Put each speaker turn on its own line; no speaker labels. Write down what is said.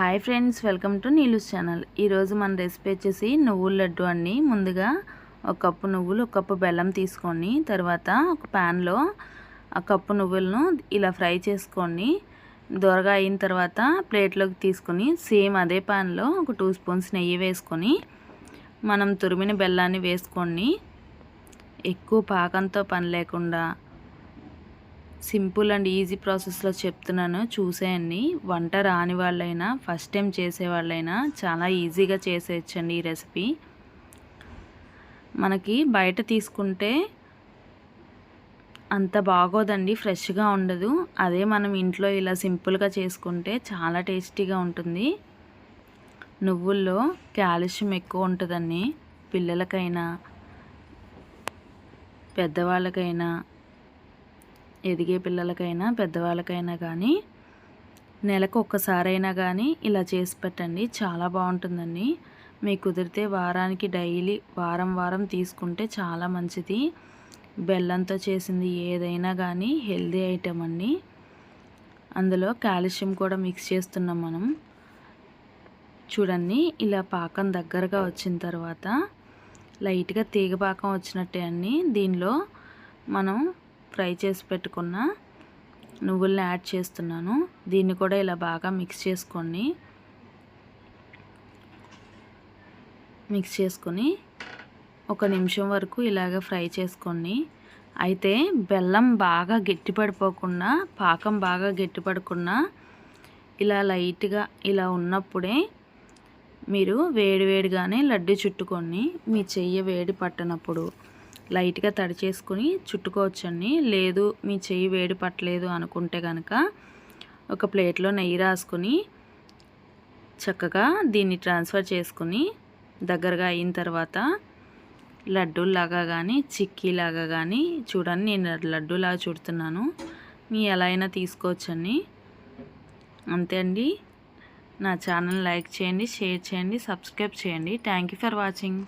Hi friends welcome to Neelu's channel ఈరోజు మన recipe వచ్చేసి నువ్వుల లడ్డు అండి. ముందుగా ఒక కప్పు నువ్వులు ఒక కప్పు బెల్లం తీసుకొని తర్వాత ఒక ప్యాన్లో ఆ కప్పు నువ్వులను ఇలా ఫ్రై చేసుకొని దొరగా అయిన తర్వాత ప్లేట్లోకి తీసుకొని సేమ్ అదే ప్యాన్లో ఒక టూ స్పూన్స్ నెయ్యి వేసుకొని మనం తురిమిన బెల్లాన్ని వేసుకొని ఎక్కువ పాకంతో పని లేకుండా సింపుల్ అండ్ ఈజీ ప్రాసెస్లో చెప్తున్నాను. చూసేయండి వంట రాని వాళ్ళైనా ఫస్ట్ టైం చేసే వాళ్ళైనా చాలా ఈజీగా చేసేయచ్చండి ఈ రెసిపీ. మనకి బయట తీసుకుంటే అంత బాగోదండి ఫ్రెష్గా ఉండదు. అదే మనం ఇంట్లో ఇలా సింపుల్గా చేసుకుంటే చాలా టేస్టీగా ఉంటుంది. నువ్వుల్లో కాల్షియం ఎక్కువ ఉంటుందండి. పిల్లలకైనా పెద్దవాళ్ళకైనా ఎదిగే పిల్లలకైనా పెద్దవాళ్ళకైనా కానీ నెలకు ఒక్కసారైనా కానీ ఇలా చేసి పెట్టండి. చాలా బాగుంటుందండి. మీకు కుదిరితే వారానికి డైలీ వారం వారం తీసుకుంటే చాలా మంచిది. బెల్లంతో చేసింది ఏదైనా కానీ హెల్దీ ఐటెం అండి. అందులో కాల్షియం కూడా మిక్స్ చేస్తున్నాం మనం. చూడండి ఇలా పాకం దగ్గరగా వచ్చిన తర్వాత లైట్గా తీగ పాకం వచ్చినట్టే అండి. దీనిలో మనం ఫ్రై చేసి పెట్టుకున్న నువ్వుల్ని యాడ్ చేస్తున్నాను. దీన్ని కూడా ఇలా బాగా మిక్స్ చేసుకోండి మిక్స్ చేసుకొని ఒక నిమిషం వరకు ఇలాగ ఫ్రై చేసుకోండి అయితే బెల్లం బాగా గట్టిపడిపోకుండా పాకం బాగా గట్టిపడకుండా ఇలా లైట్గా ఇలా ఉన్నప్పుడే మీరు వేడివేడిగానే లడ్డు చుట్టుకొని మీ చెయ్యి వేడి పట్టనప్పుడు లైట్గా తడి చేసుకుని చుట్టుకోవచ్చండి. లేదు మీ చెయ్యి వేడి పట్టలేదు అనుకుంటే కనుక ఒక ప్లేట్లో నెయ్యి రాసుకుని చక్కగా దీన్ని ట్రాన్స్ఫర్ చేసుకుని దగ్గరగా అయిన తర్వాత లడ్డూలాగా కానీ చిక్కీలాగా కానీ చూడండి నేను లడ్డూలాగా చుడుతున్నాను. మీ ఎలా అయినా తీసుకోవచ్చండి. అంతే అండి. నా ఛానల్ లైక్ చేయండి షేర్ చేయండి సబ్స్క్రైబ్ చేయండి. Thank for watching.